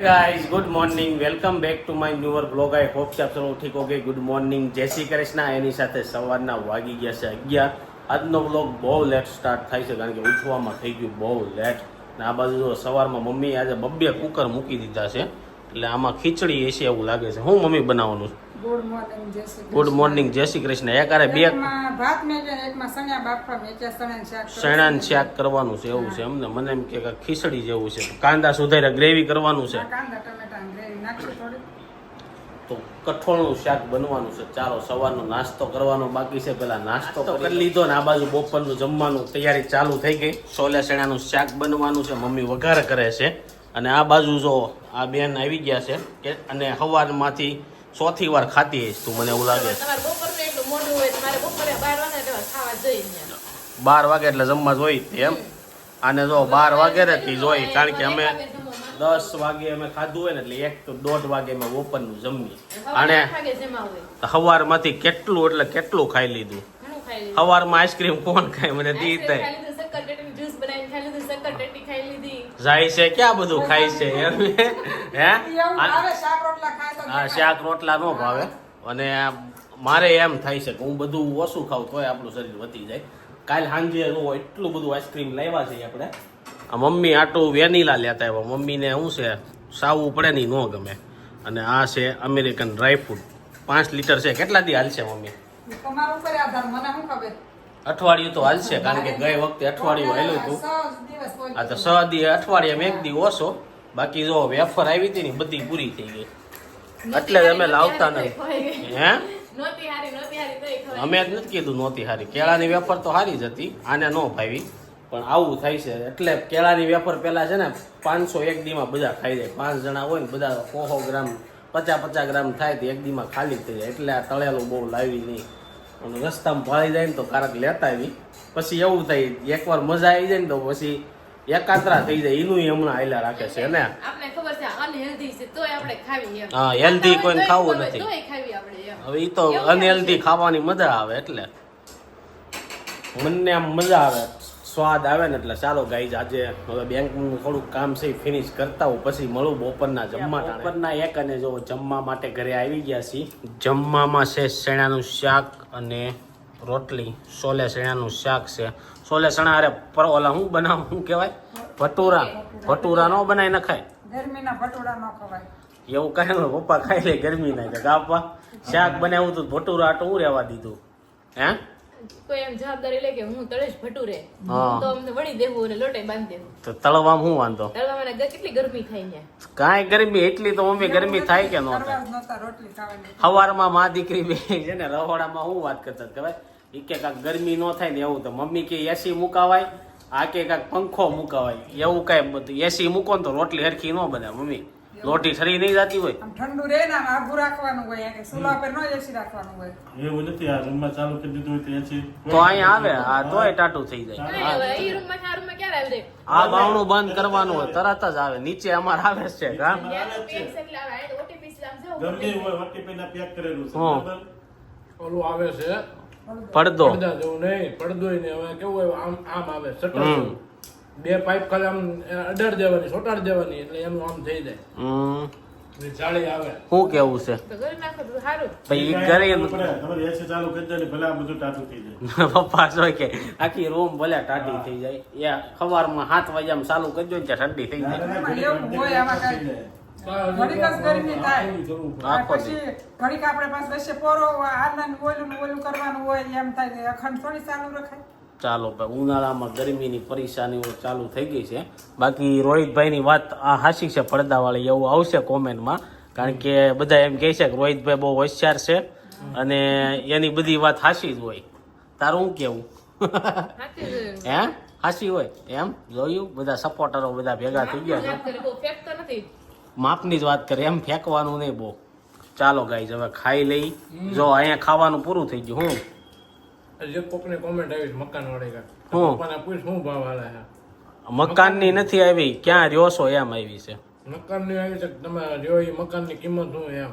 Guys good morning welcome back to my newer blog I hope કે આપ સૌ ઠીક ઓકે ગુડ મોર્નિંગ જય શ્રી કૃષ્ણ. એની સાથે સવારના વાગી ગયા છે અગિયાર. આજનો બ્લોગ બહુ લેટ સ્ટાર્ટ થાય છે કારણ કે ઉઠવામાં થઈ ગયું બહુ લેટ ને આ બાજુ સવારમાં મમ્મી આજે બબ્બે કુકર મૂકી દીધા છે. એટલે આમાં ખીચડી એ છે એવું લાગે છે. હું મમ્મી બનાવવાનું છું? ગુડ મોર્નિંગ જય શ્રી ગુડ કૃષ્ણ. મોર્નિંગ જય શ્રી કૃષ્ણ એક આરે બે એકમાં ભાત મેક્યા એકમાં સણ્યા બાફા મેક્યા સણ્યાનું શાક કરું. શાક કરવાનું છે એવું છે એમને. મને એમ કે ખીચડી જેવું છે. કાંદા સુધારે ગ્રેવી કરવાનું છે. કાંદા ટમેટા ગ્રેવી નાખી થોડી. તો કઠોળનું શાક બનવાનું છે. ચાલો સવારનો નાસ્તો કરવાનો બાકી છે. પેલા નાસ્તો કરી લીધો ને આ બાજુ બપોરનું જમવાનું તૈયારી ચાલુ થઈ ગઈ. સોલે શેણાનું શાક બનવાનું છે. મમ્મી વઘાર કરે છે. અને આ બાજુ જો આ બેન આવી ગયા છે કે અને સવારમાંથી ચોથી વાર ખાતી હઈશ તું મને એવું લાગે બાર વાગે એટલે જમવા જોઈ એમ. અને જો બાર વાગે થી જોઈ કારણ કે અમે દસ વાગે અમે ખાધું હોય ને એટલે એક તો દોઢ વાગે અમે બપોરનું જમીએ. અને સવારમાંથી કેટલું એટલે કેટલું ખાઈ લીધું? સવારમાં આઈસ્ક્રીમ કોણ ખાય? મને દી થાય. જાય છે ક્યાં બધું ખાય છે એમ? હે? હા શાક રોટલા ન ભાવે. અને મારે એમ થાય છે કે હું બધું ઓછું ખાઉં તોય આપણું શરીર વધી જાય. કાલ સાંજે એટલું બધું આઈસ્ક્રીમ લાવ્યા છે આપણે. આ મમ્મી આટલું વેનીલા લેતા આવ્યા. મમ્મીને શું છે? સાવું પડે નહીં ન ગમે. અને આ છે અમેરિકન ડ્રાયફ્રૂટ પાંચ લીટર છે. કેટલા દી હાલશે મમ્મી? અઠવાડિયું તો હાલશે કારણ કે ગઈ વખતે અઠવાડિયું હાલ્યું હતું. આ તો સ દી અઠવાડિયામાં એક દી ઓછો. બાકી જો વેફર આવી હતી ને બધી પૂરી થઈ ગઈ. એટલે અમે લાવતા નહીં. હે. અમે જ નથી કીધું નહોતી હારી. કેળાની વેફર તો હારી જ હતી આને ન ભાવી. પણ આવું થાય છે. એટલે કેળાની વેફર પહેલાં છે ને પાંચસો એક દીમાં બધા ખાઈ જાય. પાંચ જણા હોય ને બધા સો ગ્રામ પચાસ પચાસ ગ્રામ થાય તો એક દીમાં ખાલી થઈ જાય. એટલે આ તળેલું બહુ લાવી નહીં. અને રસ્તામાં ભાળી જાય ને તો કારક લેતા આવી. પછી એવું થાય એકવાર મજા આવી જાય ને તો પછી એકાત્રા થઈ જાય એનું હમણાં હાલ્યા રાખે છે ને? આપણે ખબર છે અનહેલ્ધી છે તોય આપણે ખાવી હા, હેલ્ધી કોઈને ખાવું નથી. તોય ખાવી આપણે હવે એ તો અનહેલ્ધી ખાવાની મજા આવે એટલે. મને આમ મજા આવે સ્વાદ આવે ને એટલે ચાલો ગાઈઝ આજે હવે બેંકનું થોડુંક કામ છે ફિનિશ કરતા હું પછી મળું બપોરના જમવા બપોરના એક અને જો જમવા માટે ઘરે આવી ગયા છીએ. જમવામાં છે શેણાનું શાક અને રોટલી સોલે શેણાનું શાક છે. સોલે સણા અરે પર ઓલા હું બનાવ શું કહેવાય? ભટુરા. ભટુરા નો બનાવી નખાય. ગરમીના ભટુડા ન ખવાય. એવું કાંઈ પપ્પા ખાઈ લે ગરમી ના ગાપા શાક બનાવ્યું તું ભટુરા આટું હું રહેવા દીધું? હે? કોઈ એમ જવાબદારી લે કે હું તળેશ ભટુરે હા. તો અમને વળી દેવું અને લોટે બાંધી દેવું. તો તળવામાં વાંધો? તળવામાં કેટલી ગરમી થાય ને? કાંઈ ગરમી એટલી તો મમ્મી ગરમી થાય કે ન થાય? સવારમાં મા દીકરી બે છે ને રહોડામાં હું વાત કરતા ખબર? ઈ કે કાંક ગરમી ન થાય ને એવું તો મમ્મી કે એસી મુકાવાય આ કે કાંક પંખો મુકાવાય એવું કાંઈ બધું એસી મૂકો ને તો રોટલી હરખી ન બને મમ્મી. રોટી ઠરી નહીં જતી હોય. ઠંડુ રહે ને આમ રાખવાનું હોય કે સુલા પર ન એસી રાખવાનું હોય. એવું નથી આ રૂમમાં ચાલુ કરી દીધું હોય તો એસી તો અહીંયા આવે આ તોય ટાટું થઈ જાય. એ રૂમમાં રૂમમાં આ રૂમમાં ક્યારે આવી જાય? આ બાવણું બંધ કરવાનું હોય તરત જ આવે નીચે અમારે આવે છે હા. ગમે હોય ઓટીપી ના પેક કરેલું છે ઓલું આવે છે પડદો. પડદા જેવું નહીં. હવે કેવું હોય આમ આમ આવે શટર બે પાઇપ ખાલી આમ અડાડ દેવાની સોટાડ દેવાની એટલે એનું આમ થઈ જાય. હમ. ને જાળી આવે. શું કેવું છે? તો કરી નાખો તો સારું. પછી કાંઈ ઘરે કરવું પડે. તમારે એસી ચાલુ કરી ને ભલે બધું ટાટું થઈ જાય. પપ્પા કે આખી રૂમ ભલે ટાટી થઈ જાય એ સવારમાં સાત વાગ્યામાં ચાલુ કરજો ને ઠંડી થઈ જાય. ઘડીક જ ગરમી થાય. પછી ઘડીક આપણે પાસે વચ્ચે પોરો આનંદ ઓલું ઓલું કરવાનું હોય એમ થાય અખંડ થોડી ચાલુ રખાય. ચાલો ભાઈ ઉનાળામાં ગરમીની પરેશાનીઓ ચાલુ થઈ ગઈ છે. બાકી રોહિતભાઈની વાત આ હાસી છે પડદાવાળી એવું આવશે કોમેન્ટમાં. કારણ કે બધા એમ કહે છે કે રોહિતભાઈ બહુ હોશિયાર છે અને એની બધી વાત હાસી જ હોય. તારું શું કેવું. હે? હાસી હોય? એમ? જોયું? બધા સપોર્ટરો બધા ભેગા થઈ ગયા છે. માપની જ વાત કરે એમ ફેંકવાનું નહીં બહુ. ચાલો ગાઈઝ હવે ખાઈ લઈ. જો અહીંયા ખાવાનું પૂરું થઈ ગયું હું? જે કોકની કોમેન્ટ આવી મકાન વાળી હું? પૂછ શું ભાવ હાલે મકાનની નથી આવી ક્યાં રહ્યો છો એમ આવી છે. મકાનની આવી છે કે તમે જો એ મકાનની કિંમત શું એમ?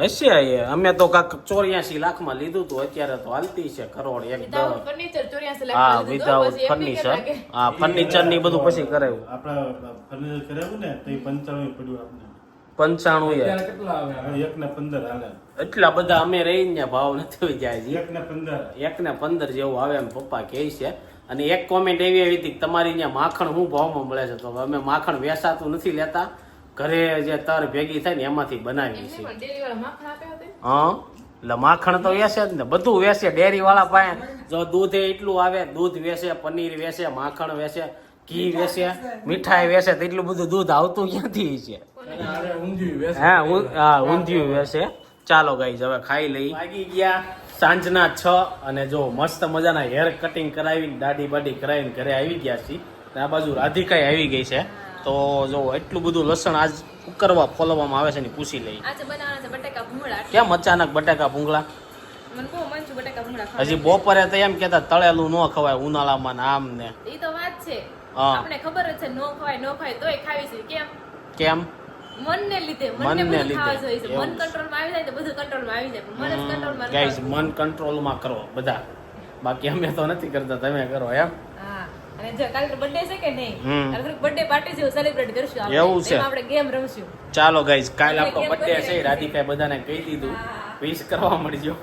હશે એ. અમે તો કાક ચોર્યાસી લાખમાં લીધું હતું અત્યારે તો હાલતી છે કરોડ એક વિધાઉટ દ ફર્નિચર 84 હા વિધાઉટ ફર્નિચર હા ફર્નિચરની બધું પછી કરાવ્યું. આપણા ફર્નિચર કરાવ્યું ને તો પંચાણું પડ્યું આપણે પંચાણું અત્યારે કેટલા આવે? એક ને પંદર હાલે. એટલા બધા અમે રહીને ભાવ નથી જાય એક ને પંદર. એક ને પંદર જેવું આવે એમ પપ્પા કહે છે. અને એક કોમેન્ટ એવી આવી હતી તમારી ત્યાં માખણ શું ભાવમાં મળે છે? તો અમે માખણ વેસાતું નથી લેતા. ઘરે જે તર ભેગી થાય ને એમાંથી બનાવીએ છે હા એટલે માખણ તો વેસે જ ને બધું વેસે. ડેરી વાળા પાસે જો દૂધ એટલું આવે દૂધ વેસે પનીર વેસે માખણ વેસે ઘી વેસે મીઠાઈ વેસે તો એટલું બધું દૂધ આવતું ક્યાંથી છે ઊંધિયું હા હા ઊંધિયું વેસે. ચાલો ગાઈઝ હવે ખાઈ લઈ. વાગી ગયા. સાંજના છ અને જો મસ્ત મજાના હેર કટિંગ કરાવીને દાઢી બાઢી કરાવીને ઘરે આવી ગયા છીએ. આ બાજુ રાધિકાઈ આવી ગઈ છે. તો જો એટલું બધું લસણ આજ ઉકરવા ફોલવામાં આવે છે ને પૂછી લઈ. કેમ અચાનક બટાકા ભૂંગળા. હજી બપોરે તો એમ કેતા તળેલું ન ખવાય ઉનાળામાં ને આમ ને. એ તો વાત છે. આપણે ખબર જ છે નો ખવાય નો ખવાય તોય ખાવી છે. કેમ? કેમ? મનને લીધે મનને મનને બધું ખાવા જોઈએ છે. મન કંટ્રોલ કંટ્રોલમાં આવી જાય તો બધું કંટ્રોલમાં આવી જાય. મન જ કંટ્રોલમાં ગાઈઝ મન કંટ્રોલમાં કરો બધા. બાકી અમે તો નથી કરતા તમે કરો એમ. અને જો કાલે બર્થડે છે કે નહીં. કાલે બર્થડે પાર્ટી જેવું સેલિબ્રેટ કરશું એવું છે. આપણે ગેમ રમશું. ચાલો કાલે આપણો બર્થડે છે રાધિકાએ બધાને કહી દીધું. વિશ કરવા મળજો.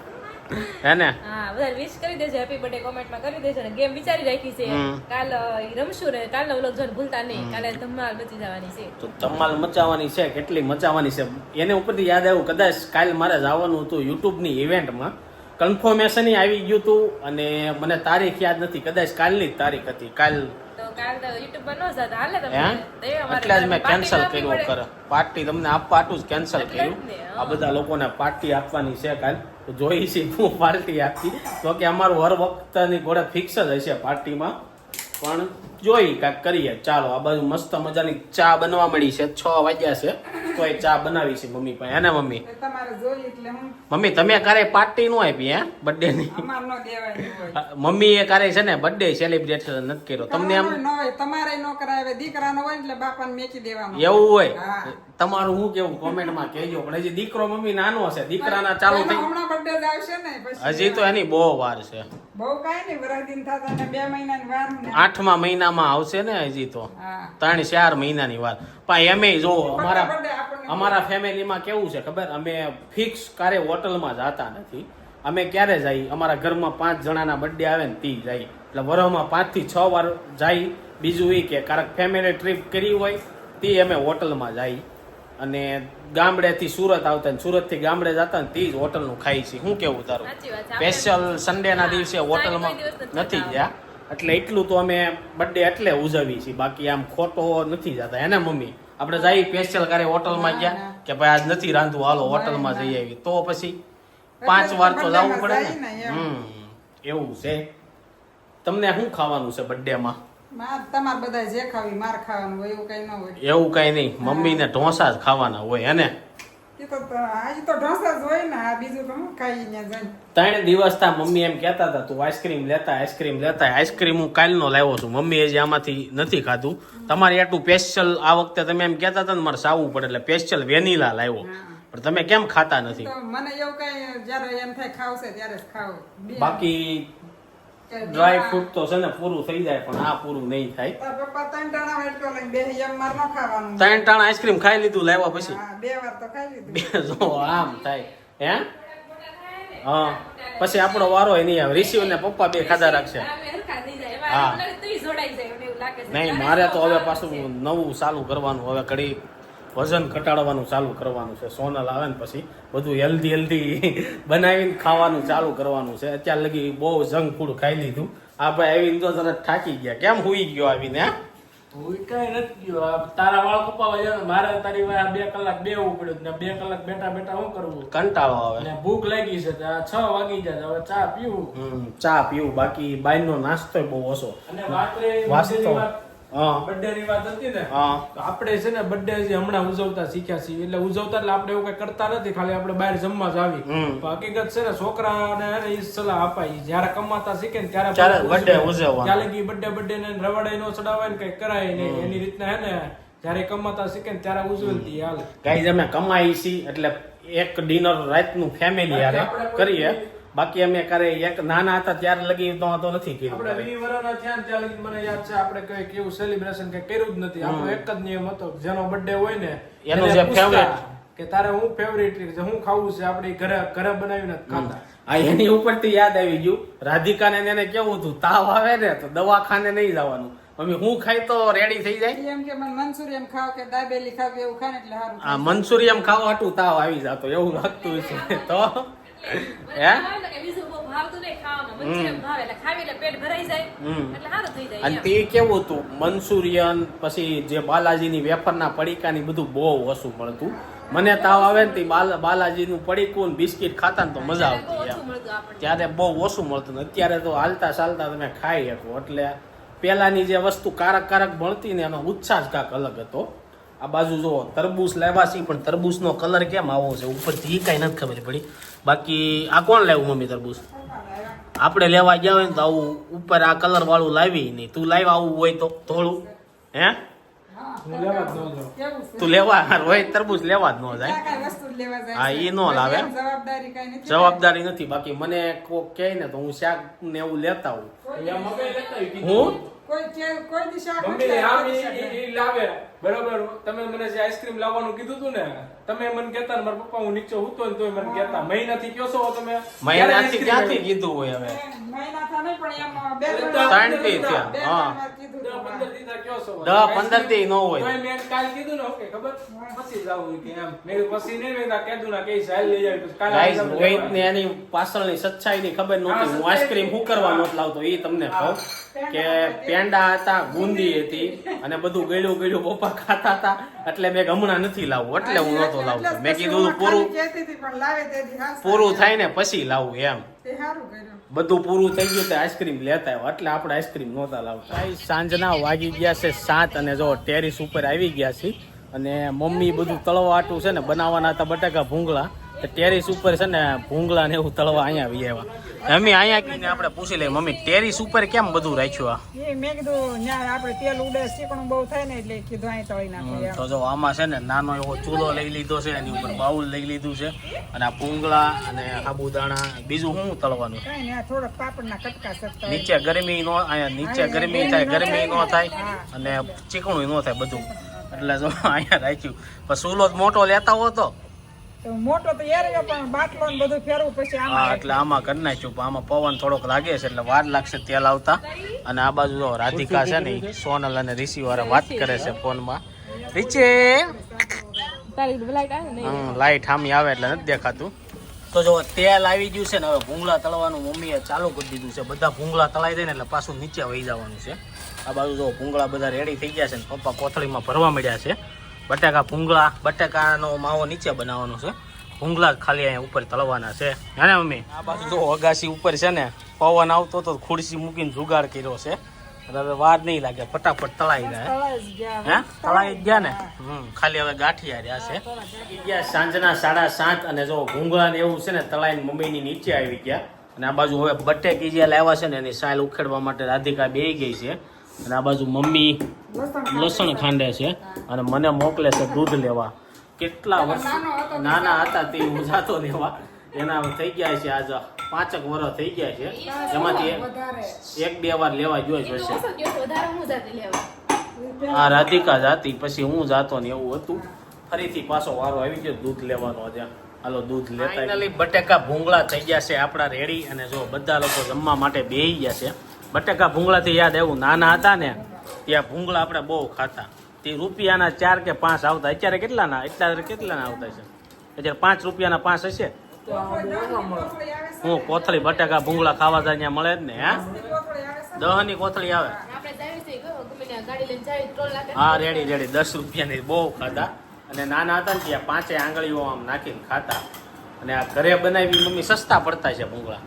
હે ને? હા બધા વિશ કરી દેજો. હેપી બર્થડે કોમેન્ટમાં કરી દેજો અને ગેમ વિચારી રાખી છે. કાલ રમશું ને કાલનો વ્લોગ જોઈને ભૂલતા નહીં. કાલે ધમાલ મચી જવાની છે. તો ધમાલ મચાવવાની છે કેટલી મચાવવાની છે? એને ઉપરથી યાદ આવ્યું કદાચ કાલ મારે જવાનું હતું યુટ્યુબની ઇવેન્ટમાં કન્ફર્મેશન આવી ગયું હતું અને મને તારીખ યાદ નથી કદાચ કાલની જ તારીખ હતી કાલ. એટલે જ મેં કેન્સલ કર્યું. કરે પાર્ટી તમને આપવા આટલું જ કેન્સલ કર્યું. આ બધા લોકોને પાર્ટી આપવાની છે કાલ. તો જોઈ છે હું પાર્ટી આપી. તો કે અમારું હર વખતની ઘોડે ફિક્સ જ હશે પાર્ટીમાં પણ જોઈ કાંઈક કરીએ. ચાલો આ બાજુ મસ્ત મજાની ચા બનવા મળી છે. છ વાગ્યા છે. તો એ ચા બનાવી છે મમ્મી પાસે. એને મમ્મી? મમ્મી તમે ક્યારે પાર્ટી નો આપી હે? બર્થડે ની? મમ્મી એ ક્યારે છે ને બર્થડે સેલિબ્રેટ નથી કર્યો. તમને એમ કરવાનું ન હોય તમારે નો કરાવે દીકરાનો હોય એટલે બાપાને મેકી દેવાનો. એવું હોય. તમારું શું કેવું? કોમેન્ટમાં કહેજો. પણ હજી દીકરો મમ્મી નાનો હશે. દીકરાના ચાલુ થઈ હમણાં બર્થડે આવશે ને પછી. હજી તો એની બહુ વાર છે. બહુ કાઈ નહીં. વરસદીન થાતા ને બે મહિનાની વાર ને. આઠમા મહિનામાં આવશે ને હજી તો. હા. ત્રણ ચાર મહિનાની વાર. પણ એમે જો અમારા અમારા ફેમિલીમાં કેવું છે ખબર? અમે ફિક્સ કારે હોટલમાં જતા નથી. અમે ક્યારે જઈએ અમારા ઘરમાં પાંચ જણાના બર્થડે આવે ને તી જાય એટલે વરસમાં પાંચથી છ વાર જાય બીજું એ કે કારક ફેમિલી ટ્રીપ કરી હોય તે અમે હોટલમાં જાય. અને ગામડેથી સુરત આવતા ને સુરતથી ગામડે જતા ને તે જ હોટલનું ખાઈ છે. શું કેવું તારું? સ્પેશિયલ સન્ડેના દિવસે હોટલમાં નથી ગયા. એટલે એટલું તો અમે બર્થડે એટલે ઉજવીએ છીએ. બાકી આમ ખોટો નથી જતા. એને મમ્મી? આપણે જઈએ સ્પેશિયલ કરે હોટલમાં ગયા કે ભાઈ આજ નથી રાંધવું હાલો હોટલમાં જઈ આવી તો પછી પાંચ વાર તો જવું પડે ને. હમ એવું છે. તમને શું ખાવાનું છે birthday માં? માર તમારે બધા જે ખાવી માર ખાવાનું હોય એવું કઈ ન હોય. એવું કઈ નહીં. મમ્મીને ઢોસા જ ખાવાના હોય હે ને? એ તો આજ તો ઢોસા જ હોય ને આ બીજું તો હું ખાઈ ને જઈને. ત્રણ દિવસ તા મમ્મી એમ કહેતા હતા તું આઈસ્ક્રીમ લેતા આઈસ્ક્રીમ લેતા. આઈસ્ક્રીમ હું કાલનો લાવ્યો છું. મમ્મી હજી આમાંથી નથી ખાધું. તમારે એટલું સ્પેશિયલ આ વખતે તમે એમ કહેતા હતા ને મારે સાવું પડે એટલે સ્પેશિયલ વેનીલા લાવ્યો. પણ તમે કેમ ખાતા નથી? મને એવું કઈ જયારે એમ થાય ખાવશે ત્યારે ખાવ. બાકી ડ્રાય ફ્રૂટ તો છે ને પૂરું થઈ જાય પણ આ પૂરું નહીં થાય. ત્રણ ટાણા આઈસ્ક્રીમ ખાઈ લીધું લાવ્યા પછી. બે વાર તો ખાઈ લીધું. જો આમ થાય. હે? હા. પછી આપણો વારો ય નહીં આવે. રિસીવ ને પપ્પા બે ખાધા રાખશે. અમે હરખા થઈ જાય. હા. એમાં મને તોય જોડાઈ જાય મને એવું લાગે છે. નહીં મારે તો હવે પાછું નવું ચાલુ કરવાનું. હવે ઘડી વજન ઘટાડવાનું ચાલુ કરવાનું છે. સોનલ આવે ને પછી બધું હેલ્ધી હેલ્ધી બનાવીને ખાવાનું ચાલુ કરવાનું છે. અત્યાર લગી બહુ જંક ફૂડ ખાઈ લીધું. આ ભાઈ આવીને તો તરત થાકી ગયા. કેમ હુઈ ગયો આવીને હા? હુઈ કાંઈ નથી ગયો. તારા વાળ કપાવા જાય મારે તારી વાર બે કલાક બેવું પડ્યું ને બે કલાક બેઠા બેઠા શું કરવું? કંટાળો આવે. ને ભૂખ લાગી છે છ વાગી જાય હવે ચા પીવું. ચા પીવું. બાકી બાયનો નાસ્તો બહુ ઓછો. અને વાસ્તવ. Birthday ની વાતની હતી ને તો આપણે છે ને બર્થડે હમણાં ઉજવતા શીખ્યા છીએ. એટલે ઉજવતા એટલે આપણે એવું કઈ કરતા નથી ખાલી આપણે બહાર જમવા જ આવી. હકીકત છે ને છોકરાને ને જ સલાહ અપાય. જ્યારે કમાતા શીખે ને ત્યારે બર્થડે ઉજવવા. ત્યાં લગી બર્થડે બર્થડે ને રવાડાઈ નો ચડાવાય ને કઈ કરાય નહીં. એની રીતના હે ને જ્યારે કમાતા શીખે ને ત્યારે ઉજવેલતી હાલે. ગાઈઝ અમે કમાઈ છીએ એટલે એક ડિનર રાતનું ફેમિલી યારે કરીએ. બાકી અમે કરે એક નાના હતા ત્યારે લગી તો તો નથી આપણે કર્યું વીસ વર્ષના થયા ને ત્યાં લગી મને યાદ છે આપણે કઈ કેવું સેલિબ્રેશન કે કર્યું જ નથી. આપણો એક જ નિયમ હતો જેનો બર્થડે હોય ને એનો જે ફેવરેટ કે તારે હું ફેવરેટ છે હું ખાવું છે આપણે ઘરે ઘરે બનાવીને ખાતા. આ એની ઉપરથી યાદ આવી ગયું. રાધિકાને ને એને કેવું હતું? તાવ આવે ને તો દવાખાને નહીં જવાનું. મમ્મી હું ખાઈ તો રેડી થઈ જાય. એમ કે મને મનસુરિયમ ખાવ કે દાબેલી ખાવ કે એવું ખાને એટલે સારું આ મનસુરિયમ ખાવા હતું તાવ આવી જતો એવું લાગતું છે તો હે? અને તે કેવું હતું મન્સુરિયન પછી જે બાલાજીની વેફરના પડીકાની બધું બહુ ઓછું મળતું. મને તાવ આવે ને બાલાજીનું પડીકું બિસ્કિટ ખાતા ને તો મજા આવતી ત્યારે બહુ ઓછું મળતું અત્યારે તો હાલતા ચાલતા તમે ખાઈ શકો. એટલે પેલાની જે વસ્તુ કારક કારક મળતી ને એનો ઉત્સાહ જ કાંક અલગ હતો. આ બાજુ જો તરબૂચ લાવ્યા છે પણ તરબૂચનો કલર કેમ આવો છે? ઉપરથી એ કાંઈ નથી ખબર પડી. બાકી આ કોણ લાવ્યું મમ્મી તરબૂચ? આપણે લેવા ગયા હોય ને તો આવું ઉપર આ કલર વાળું લાવી નહીં તું લાવ આવું હોય તો થોડું હે? હા, હું તું લેવા હોય તરબૂચ લેવા જ ન જાય. હા, એ ન લાવે. જવાબદારી નથી. બાકી મને કોક કહે ને તો હું શાક ને એવું લેતા. હું? લાવે. બરોબર. તમે મને જે આઈસ્ક્રીમ લાવવાનું કીધું તું ને તમે મને કહેતા ને મારા પપ્પા હું નીચે ઉતો ને તોય મને કહેતા. મહિનાથી કયો છો તમે? મહિનાથી ક્યાંથી કીધું? હોય હવે? નહીં, પણ એમ બે ત્રણ. થયા, હા. દસ પંદર ન હોય. મેં કાલ કીધું ને ઓકે ખબર? પછી જાવું કે એમ. મેં પછી નહીં મેં કીધું કીધું ના કઈ સાહેબ લઈ જાય પછી કાલે ગાઈસ આવી રોહિત ને એની પાછળની સચ્ચાઈની ખબર નહોતી. હું આઈસ્ક્રીમ શું કરવા નહોતો લાવતો એ તમને કહું કે પેંડા હતા બુંદી હતી અને બધું ગળ્યું ગળ્યું પપ્પા ખાતા હતા. એટલે મેં હમણાં નથી લાવવું એટલે હું નહોતો લાવતો. મેં કીધું પૂરું લાવે પૂરું થાય ને પછી લાવવું એમ. તે સારું કર્યું. બધું પૂરું થઈ ગયું તે આઈસ્ક્રીમ લેતા આવ્યો એટલે આપણે આઈસ્ક્રીમ નહોતા લાવતા. સાંજના વાગી ગયા છે સાત અને જો ટેરિસ ઉપર આવી ગયા છે અને મમ્મી બધું તળવાટું છે ને બનાવવાના હતા બટાકા ભૂંગળા. ટેરિસ ઉપર છે ને ભૂંગળા ને એવું તળવા અહીંયા આવી આવ્યા. મમ્મી અહીંયા કીને આપણે પૂછી લઈએ. મમ્મી ટેરિસ ઉપર કેમ બધું રાખ્યું આ? મેં કીધું ત્યાં આપણે તેલ ઉડે શીકણું બહુ થાય ને એટલે કીધું અહીં તળી નાખીએ. તો જો આમાં છે ને નાનો એવો ચૂલો લઈ લીધો છે એની ઉપર બાઉલ લઈ લીધું છે અને આ ભૂંગળા અને સાબુદાણા બીજું શું તળવાનું? આ પાપડના કટકા શકતા નીચે ગરમી નો અહીંયા નીચે ગરમી થાય ગરમી નો થાય અને ચીકણું નો થાય બધું. એટલે જો અહીંયા રાખ્યું. પણ જ મોટો લેતા હો તો તો? મોટો તો એરિયો પણ બાટલો ને બધું ફેરવું પછી હા એટલે આમાં કરી નાખ્યું પણ આમાં પવન થોડોક લાગે છે એટલે વાર લાગશે તેલ આવતા. અને આ બાજુ જો રાધિકા છે ને સોનલ અને ઋષિ વાળા વાત કરે છે ફોનમાં. રીચે લાઈટ આમી આવે એટલે નથી દેખાતું. તો જો તેલ આવી ગયું છે ને હવે ભૂંગળા તળવાનું મમ્મીએ ચાલુ કરી દીધું છે. બધા ભૂંગળા તળાઈ દે ને એટલે પાછું નીચે વહી જવાનું છે. આ બાજુ જો ભૂંગળા બધા રેડી થઈ ગયા છે ને પપ્પા કોથળીમાં ભરવા મળ્યા છે. બટાકા ભૂંગળા, બટાકાનો માવો નીચે બનાવવાનો છે. ભૂંગળા ખાલી અહીંયા ઉપર તળવાના છે. હે ને મમ્મી? આ બાજુ જો અગાસી ઉપર છે ને, પવન આવતો તો ખુરશી મૂકીને જુગાડ કર્યો છે. હવે વાર નહીં લાગે, ફટાફટ તળાઈ જાય. હે? તળાઈ ગયા ને? હમ, ખાલી હવે ગાંઠિયા રહ્યા છે. ગયા સાંજના સાડા સાત અને જો ભૂંગળા ને એવું છે ને, તળાઈને મમ્મીની નીચે આવી ગયા. અને આ બાજુ હવે બટેકી જે લાવ્યા છે ને, એની સાયલ ઉખેડવા માટે રાધિકા બેહી ગઈ છે. અને આ બાજુ મમ્મી લસણ ખાંડે છે અને મને મોકલે છે દૂધ લેવા. કેટલા વર્ષ નાના હતા તે હું જાતો લેવા. એના થઈ ગયા છે આજ પાંચક વર્ષ થઈ ગયા છે. એમાંથી એક- બે વાર લેવા જોઈ જ હશે. ઓછો ગયો તો વધારે હું જાતે લેવા આ રાધિકા જાતી, પછી હું જાતો ને એવું હતું. ફરીથી પાછો વારો આવી ગયો, દૂધ લેવાનો ત્યાં હાલો, દૂધ લેતા બટેકા ભૂંગળા થઈ ગયા છે આપણા રેડી. અને જો બધા લોકો જમવા માટે બેહી ગયા છે. બટેકા ભૂંગળાથી યાદ એવું નાના હતા ને ત્યાં ભૂંગળા આપણે બહુ ખાતા. તે રૂપિયાના ચાર કે પાંચ આવતા. અત્યારે કેટલાના? અત્યારે કેટલાના આવતા છે? અત્યારે પાંચ રૂપિયાના પાંચ હશે? હું કોથળી બટેકા ભૂંગળા ખાવા જાય ત્યાં મળે જ ને હે? કોથળી આવે. છે દહની કોથળી આવે હા રેડી રેડી. દસ રૂપિયાની બહુ ખાતા. અને નાના હતા ને ત્યાં પાંચે આંગળીઓ આમ નાખીને ખાતા. અને આ ઘરે બનાવી મમ્મી સસ્તા પડતા છે ભૂંગળા.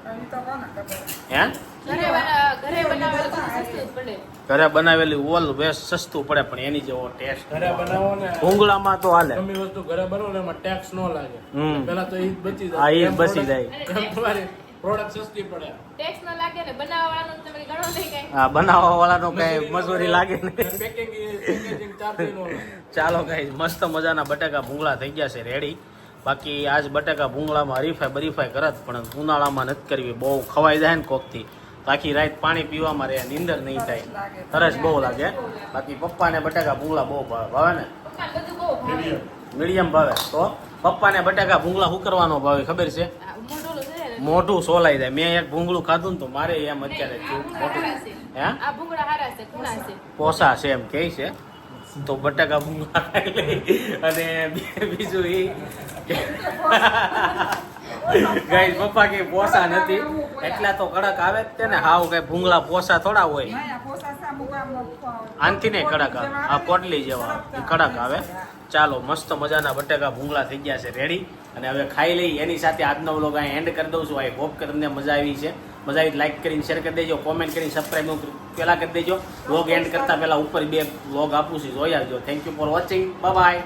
હે? ઘરે બના- ઘરે બનાવેલું બધું સસ્તું જ પડે. ઘરે બનાવેલી ઓલ વેસ્ટ સસ્તું પડે પણ એની જેવો ટેસ્ટ ઘરે બનાવો ને ભૂંગળામાં તો હાલે. ગમે વસ્તુ ઘરે બનાવો ને એમાં ટેક્સ ન લાગે. પેલા તો ઈ બચી જાય. હા, ઈ બચી જાય. તમારી પ્રોડક્ટ સસ્તી પડે. ટેક્સ ન લાગે ને બનાવવા વાળાનું તમે ગણો નહીં કઈ. હા બનાવવા વાળાનો કઈ મજૂરી લાગે ને પેકિંગ પેકેજિંગ ચાર્જ નો ચાલો ગાઈસ મસ્ત મજાના બટાકા ભૂંગળા થઈ ગયા છે રેડી બાકી આજ બટાકા ભૂંગળામાં હરીફાઈ બરીફાઈ કરત પણ ઉનાળામાં નથી કરવી. બહુ ખવાઈ જાય ને કોકથી. આખી રાત પાણી પીવામાં રહે, નીંદર નહીં થાય. તરસ બહુ લાગે. બાકી પપ્પાને બટાકા ભૂંગળા બહુ ભાવે ભાવે ને? મીડિયમ ભાવે. તો પપ્પાને બટાકા ભૂંગળા શું કરવાનો ભાવે, ખબર છે? મોઢું સોલાઈ જાય. મેં એક ભૂંગળું ખાધું ને તો મારે એમ અત્યારે છે. હે? પોસા છે એમ કહે છે. તો બટાકા ભૂંગળા અને બીજું એ ગાઈસ પપ્પા કે પોસા નથી. એટલા તો કડક આવે જ ને. હાવ કઈ ભૂંગળા પોસા થોડા હોય. આનથી નહીં કડક આવે. આ પોટલી જેવા કડક આવે. ચાલો મસ્ત મજાના બટેકા ભૂંગળા થઈ ગયા છે રેડી અને હવે ખાઈ લઈ. એની સાથે આજનો વ્લોગ અહીં એન્ડ કરી દઉં છું. આઈ હોપ કે તમને મજા આવી છે. મજા આવી લાઈક કરીને શેર કરી દેજો. કોમેન્ટ કરીને સબસ્ક્રાઈબ પહેલાં કરી દેજો. વ્લોગ એન્ડ કરતા પહેલા ઉપર બે વ્લોગ આપું છું. જોઈ આવજો. Thank you for watching bye